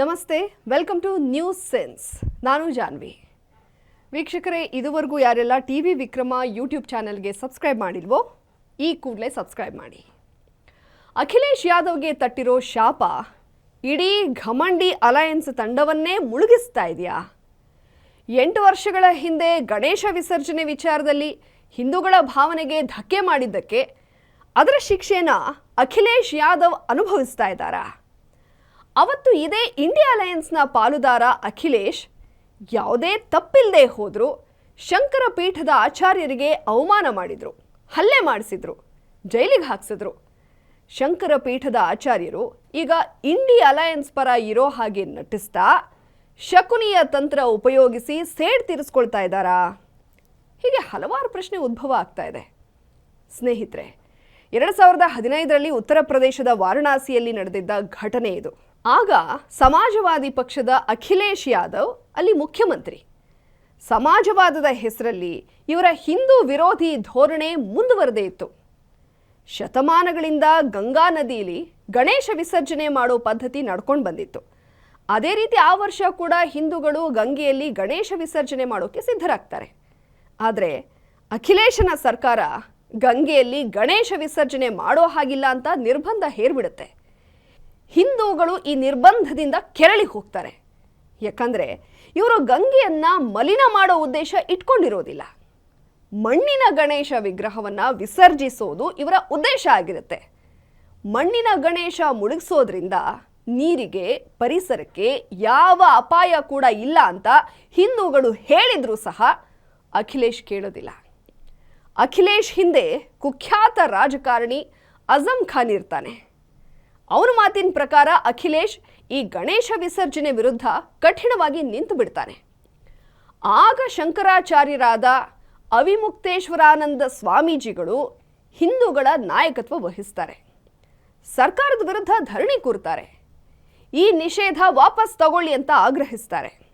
ನಮಸ್ತೆ welcome two news sense ನಾನು ಜಾನ್ವಿ. ವೀಕ್ಷಕರೇ, ಇದುವರೆಗೂ ಯಾರೆಲ್ಲ ಟಿ ವಿ ವಿಕ್ರಮ ಯೂಟ್ಯೂಬ್ ಚಾನೆಲ್ಗೆ ಸಬ್ಸ್ಕ್ರೈಬ್ ಮಾಡಿಲ್ವೋ, ಈ ಕೂಡಲೇ ಸಬ್ಸ್ಕ್ರೈಬ್ ಮಾಡಿ. ಅಖಿಲೇಶ್ ಯಾದವ್ಗೆ ತಟ್ಟಿರೋ ಶಾಪ, ಇಡೀ ಘಮಂಡಿ ಅಲಯನ್ಸ್ ತಂಡವನ್ನೇ ಮುಳುಗಿಸ್ತಾ ಇದೆಯಾ? ಎಂಟು ವರ್ಷಗಳ ಹಿಂದೆ ಗಣೇಶ ವಿಸರ್ಜನೆ ವಿಚಾರದಲ್ಲಿ ಹಿಂದೂಗಳ ಭಾವನೆಗೆ ಧಕ್ಕೆ ಮಾಡಿದ್ದಕ್ಕೆ ಅದರ ಶಿಕ್ಷೆನ ಅಖಿಲೇಶ್ ಯಾದವ್ ಅನುಭವಿಸ್ತಾ ಇದ್ದಾರಾ? ಅವತ್ತು ಇದೇ ಇಂಡಿಯಾ ಅಲಯನ್ಸ್ನ ಪಾಲುದಾರ ಅಖಿಲೇಶ್ ಯಾವುದೇ ತಪ್ಪಿಲ್ಲದೆ ಹೋದರೂ ಶಂಕರ ಪೀಠದ ಆಚಾರ್ಯರಿಗೆ ಅವಮಾನ ಮಾಡಿದರು, ಹಲ್ಲೆ ಮಾಡಿಸಿದ್ರು, ಜೈಲಿಗೆ ಹಾಕ್ಸಿದ್ರು. ಶಂಕರ ಪೀಠದ ಆಚಾರ್ಯರು ಈಗ ಇಂಡಿಯಾ ಅಲಯನ್ಸ್ ಪರ ಇರೋ ಹಾಗೆ ನಟಿಸ್ತಾ ಶಕುನಿಯ ತಂತ್ರ ಉಪಯೋಗಿಸಿ ಸೇಡ್ ತೀರಿಸ್ಕೊಳ್ತಾ ಇದ್ದಾರಾ? ಹೀಗೆ ಹಲವಾರು ಪ್ರಶ್ನೆ ಉದ್ಭವ ಆಗ್ತಾ ಇದೆ. ಸ್ನೇಹಿತರೆ, ಎರಡು ಸಾವಿರದ ಹದಿನೈದರಲ್ಲಿ ಉತ್ತರ ಪ್ರದೇಶದ ವಾರಣಾಸಿಯಲ್ಲಿ ನಡೆದಿದ್ದ ಘಟನೆ ಇದು. ಆಗ ಸಮಾಜವಾದಿ ಪಕ್ಷದ ಅಖಿಲೇಶ್ ಯಾದವ್ ಅಲ್ಲಿ ಮುಖ್ಯಮಂತ್ರಿ. ಸಮಾಜವಾದದ ಹೆಸರಲ್ಲಿ ಇವರ ಹಿಂದೂ ವಿರೋಧಿ ಧೋರಣೆ ಮುಂದುವರೆದೇ ಇತ್ತು. ಶತಮಾನಗಳಿಂದ ಗಂಗಾ ನದಿಯಲ್ಲಿ ಗಣೇಶ ವಿಸರ್ಜನೆ ಮಾಡೋ ಪದ್ಧತಿ ನಡ್ಕೊಂಡು ಬಂದಿತ್ತು. ಅದೇ ರೀತಿ ಆ ವರ್ಷ ಕೂಡ ಹಿಂದೂಗಳು ಗಂಗೆಯಲ್ಲಿ ಗಣೇಶ ವಿಸರ್ಜನೆ ಮಾಡೋಕೆ ಸಿದ್ಧರಾಗ್ತಾರೆ. ಆದರೆ ಅಖಿಲೇಶನ ಸರ್ಕಾರ ಗಂಗೆಯಲ್ಲಿ ಗಣೇಶ ವಿಸರ್ಜನೆ ಮಾಡೋ ಹಾಗಿಲ್ಲ ಅಂತ ನಿರ್ಬಂಧ ಹೇರ್ಬಿಡುತ್ತೆ. ಹಿಂದೂಗಳು ಈ ನಿರ್ಬಂಧದಿಂದ ಕೆರಳಿ ಹೋಗ್ತಾರೆ. ಯಾಕಂದರೆ ಇವರು ಗಂಗೆಯನ್ನು ಮಲಿನ ಮಾಡೋ ಉದ್ದೇಶ ಇಟ್ಕೊಂಡಿರೋದಿಲ್ಲ. ಮಣ್ಣಿನ ಗಣೇಶ ವಿಗ್ರಹವನ್ನು ವಿಸರ್ಜಿಸೋದು ಇವರ ಉದ್ದೇಶ ಆಗಿರುತ್ತೆ. ಮಣ್ಣಿನ ಗಣೇಶ ಮುಳುಗಿಸೋದ್ರಿಂದ ನೀರಿಗೆ, ಪರಿಸರಕ್ಕೆ ಯಾವ ಅಪಾಯ ಕೂಡ ಇಲ್ಲ ಅಂತ ಹಿಂದೂಗಳು ಹೇಳಿದರೂ ಸಹ ಅಖಿಲೇಶ್ ಕೇಳೋದಿಲ್ಲ. ಅಖಿಲೇಶ್ ಹಿಂದೆ ಕುಖ್ಯಾತ ರಾಜಕಾರಣಿ ಅಜಂ ಖಾನ್ ಇರ್ತಾನೆ. ಅವನ ಮಾತಿನ ಪ್ರಕಾರ ಅಖಿಲೇಶ್ ಈ ಗಣೇಶ ವಿಸರ್ಜನೆ ವಿರುದ್ಧ ಕಠಿಣವಾಗಿ ನಿಂತು ಬಿಡ್ತಾನೆ. ಆಗ ಶಂಕರಾಚಾರ್ಯರಾದ ಅವಿಮುಕ್ತೇಶ್ವರಾನಂದ ಸ್ವಾಮೀಜಿಗಳು ಹಿಂದೂಗಳ ನಾಯಕತ್ವ ವಹಿಸ್ತಾರೆ. ಸರ್ಕಾರದ ವಿರುದ್ಧ ಧರಣಿ ಕೂರ್ತಾರೆ. ಈ ನಿಷೇಧ ವಾಪಸ್ ತಗೊಳ್ಳಿ ಅಂತ ಆಗ್ರಹಿಸ್ತಾರೆ.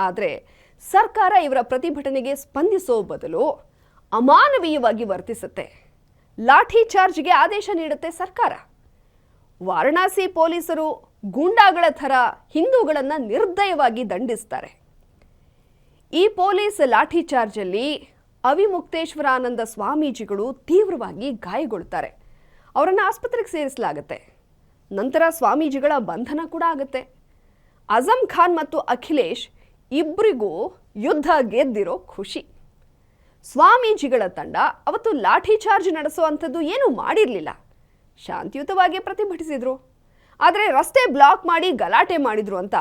ಆದರೆ ಸರ್ಕಾರ ಇವರ ಪ್ರತಿಭಟನೆಗೆ ಸ್ಪಂದಿಸೋ ಬದಲು ಅಮಾನವೀಯವಾಗಿ ವರ್ತಿಸುತ್ತೆ. ಲಾಠಿ ಚಾರ್ಜ್ಗೆ ಆದೇಶ ನೀಡುತ್ತೆ ಸರ್ಕಾರ. ವಾರಣಾಸಿ ಪೊಲೀಸರು ಗೂಂಡಾಗಳ ಥರ ಹಿಂದೂಗಳನ್ನು ನಿರ್ದಯವಾಗಿ ದಂಡಿಸ್ತಾರೆ. ಈ ಪೊಲೀಸ್ ಲಾಠಿ ಚಾರ್ಜಲ್ಲಿ ಅವಿಮುಕ್ತೇಶ್ವರಾನಂದ ಸ್ವಾಮೀಜಿಗಳು ತೀವ್ರವಾಗಿ ಗಾಯಗೊಳ್ತಾರೆ. ಅವರನ್ನು ಆಸ್ಪತ್ರೆಗೆ ಸೇರಿಸಲಾಗುತ್ತೆ. ನಂತರ ಸ್ವಾಮೀಜಿಗಳ ಬಂಧನ ಕೂಡ ಆಗುತ್ತೆ. ಅಜಂ ಖಾನ್ ಮತ್ತು ಅಖಿಲೇಶ್ ಇಬ್ಬರಿಗೂ ಯುದ್ಧ ಗೆದ್ದಿರೋ ಖುಷಿ. ಸ್ವಾಮೀಜಿಗಳ ತಂಡ ಅವತ್ತು ಲಾಠಿ ಚಾರ್ಜ್ ನಡೆಸುವಂಥದ್ದು ಏನೂ ಮಾಡಿರಲಿಲ್ಲ. ಶಾಂತಿಯುತವಾಗಿ ಪ್ರತಿಭಟಿಸಿದ್ರು. ಆದರೆ ರಸ್ತೆ ಬ್ಲಾಕ್ ಮಾಡಿ ಗಲಾಟೆ ಮಾಡಿದ್ರು ಅಂತ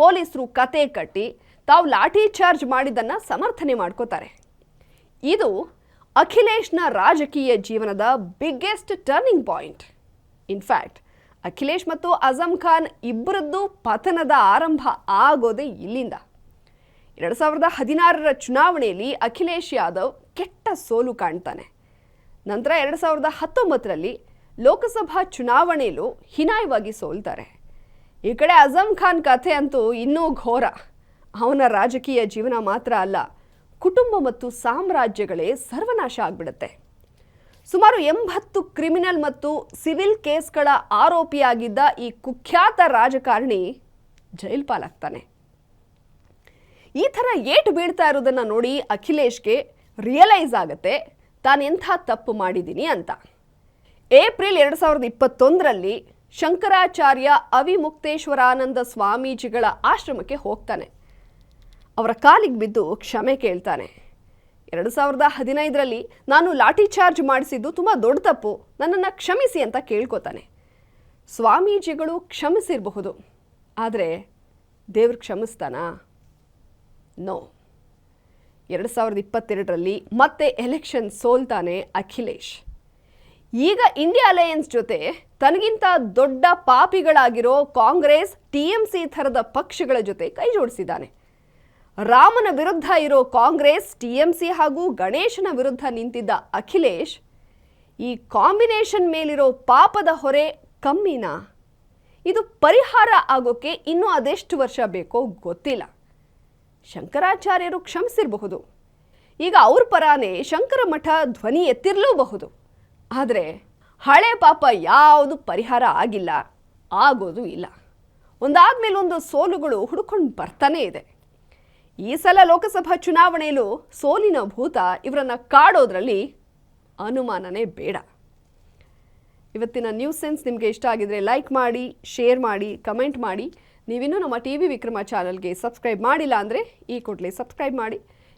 ಪೊಲೀಸರು ಕತೆ ಕಟ್ಟಿ ತಾವು ಲಾಠಿ ಚಾರ್ಜ್ ಮಾಡಿದ್ದನ್ನು ಸಮರ್ಥನೆ ಮಾಡ್ಕೋತಾರೆ. ಇದು ಅಖಿಲೇಶ್ನ ರಾಜಕೀಯ ಜೀವನದ biggest turning point in fact Akhilesh ಮತ್ತು ಅಜಮ್ ಖಾನ್ ಇಬ್ಬರದ್ದು ಪತನದ ಆರಂಭ ಆಗೋದೇ ಇಲ್ಲಿಂದ. ಎರಡು ಸಾವಿರದ ಹದಿನಾರರ ಚುನಾವಣೆಯಲ್ಲಿ ಅಖಿಲೇಶ್ ಯಾದವ್ ಕೆಟ್ಟ ಸೋಲು ಕಾಣ್ತಾನೆ. ನಂತರ ಎರಡು ಸಾವಿರದ ಹತ್ತೊಂಬತ್ತರಲ್ಲಿ ಲೋಕಸಭಾ ಚುನಾವಣೆಯಲ್ಲೂ ಹೀನಾಯವಾಗಿ ಸೋಲ್ತಾರೆ. ಈ ಕಡೆ ಅಜಮ್ ಖಾನ್ ಕಥೆ ಅಂತೂ ಇನ್ನೂ ಘೋರ. ಅವನ ರಾಜಕೀಯ ಜೀವನ ಮಾತ್ರ ಅಲ್ಲ, ಕುಟುಂಬ ಮತ್ತು ಸಾಮ್ರಾಜ್ಯಗಳೇ ಸರ್ವನಾಶ ಆಗ್ಬಿಡುತ್ತೆ. ಸುಮಾರು ಎಂಬತ್ತು ಕ್ರಿಮಿನಲ್ ಮತ್ತು ಸಿವಿಲ್ ಕೇಸ್ಗಳ ಆರೋಪಿಯಾಗಿದ್ದ ಈ ಕುಖ್ಯಾತ ರಾಜಕಾರಣಿ ಜೈಲ್ ಪಾಲಾಗ್ತಾನೆ. ಈ ಥರ ಏಟು ಬೀಳ್ತಾ ಇರೋದನ್ನು ನೋಡಿ ಅಖಿಲೇಶ್ಗೆ ರಿಯಲೈಸ್ ಆಗುತ್ತೆ, ತಾನೆಂಥ ತಪ್ಪು ಮಾಡಿದ್ದೀನಿ ಅಂತ. ಏಪ್ರಿಲ್ ಎರಡು ಸಾವಿರದ ಇಪ್ಪತ್ತೊಂದರಲ್ಲಿ ಶಂಕರಾಚಾರ್ಯ ಅವಿಮುಕ್ತೇಶ್ವರಾನಂದ ಸ್ವಾಮೀಜಿಗಳ ಆಶ್ರಮಕ್ಕೆ ಹೋಗ್ತಾನೆ. ಅವರ ಕಾಲಿಗೆ ಬಿದ್ದು ಕ್ಷಮೆ ಕೇಳ್ತಾನೆ. ಎರಡು ಸಾವಿರದ ಹದಿನೈದರಲ್ಲಿ ನಾನು ಲಾಠಿ ಚಾರ್ಜ್ ಮಾಡಿಸಿದ್ದು ತುಂಬ ದೊಡ್ಡ ತಪ್ಪು. ನನ್ನನ್ನು ಕ್ಷಮಿಸಿ ಅಂತ ಕೇಳ್ಕೊತಾನೆ. ಸ್ವಾಮೀಜಿಗಳು ಕ್ಷಮಿಸಿರಬಹುದು. ಆದರೆ ದೇವ್ರು ಕ್ಷಮಿಸ್ತಾನಾ? ನೋ. ಎರಡು ಸಾವಿರದ ಇಪ್ಪತ್ತೆರಡರಲ್ಲಿ ಮತ್ತೆ ಎಲೆಕ್ಷನ್ ಸೋಲ್ತಾನೆ ಅಖಿಲೇಶ್. ಈಗ ಇಂಡಿಯಾ ಅಲಯನ್ಸ್ ಜೊತೆ ತನಗಿಂತ ದೊಡ್ಡ ಪಾಪಿಗಳಾಗಿರೋ ಕಾಂಗ್ರೆಸ್, ಟಿ ಎಂ ಸಿ ಥರದ ಪಕ್ಷಗಳ ಜೊತೆ ಕೈ ಜೋಡಿಸಿದ್ದಾನೆ. ರಾಮನ ವಿರುದ್ಧ ಇರೋ ಕಾಂಗ್ರೆಸ್, ಟಿ ಎಂ ಸಿ ಹಾಗೂ ಗಣೇಶನ ವಿರುದ್ಧ ನಿಂತಿದ್ದ ಅಖಿಲೇಶ್, ಈ ಕಾಂಬಿನೇಷನ್ ಮೇಲಿರೋ ಪಾಪದ ಹೊರೆ ಕಮ್ಮಿನಾ? ಇದು ಪರಿಹಾರ ಆಗೋಕ್ಕೆ ಇನ್ನೂ ಅದೆಷ್ಟು ವರ್ಷ ಬೇಕೋ ಗೊತ್ತಿಲ್ಲ. ಶಂಕರಾಚಾರ್ಯರು ಕ್ಷಮಿಸಿರಬಹುದು. ಈಗ ಅವ್ರ ಪರಾನೇ ಶಂಕರ ಮಠ ಧ್ವನಿ ಎತ್ತಿರಲೂಬಹುದು. ಆದರೆ ಹಳೆ ಪಾಪ ಯಾವುದು ಪರಿಹಾರ ಆಗಿಲ್ಲ, ಆಗೋದು ಇಲ್ಲ. ಒಂದಾದ್ಮೇಲೆ ಒಂದು ಸೋಲುಗಳು ಹುಡುಕೊಂಡು ಬರ್ತಾನೇ ಇದೆ. ಈ ಸಲ ಲೋಕಸಭಾ ಚುನಾವಣೆಯಲ್ಲೂ ಸೋಲಿನ ಭೂತ ಇವರನ್ನು ಕಾಡೋದ್ರಲ್ಲಿ ಅನುಮಾನನೇ ಬೇಡ. ಇವತ್ತಿನ ನ್ಯೂಸ್ ಸೆನ್ಸ್ ನಿಮಗೆ ಇಷ್ಟ ಆಗಿದರೆ ಲೈಕ್ ಮಾಡಿ ಶೇರ್ ಮಾಡಿ ಕಮೆಂಟ್ ಮಾಡಿ. ನೀವಿನ್ನೂ ನಮ್ಮ ಟಿ ವಿ ವಿಕ್ರಮ ಚಾನಲ್ಗೆ ಸಬ್ಸ್ಕ್ರೈಬ್ ಮಾಡಿಲ್ಲ ಅಂದರೆ ಈ ಕೂಡಲೇ ಸಬ್ಸ್ಕ್ರೈಬ್ ಮಾಡಿ.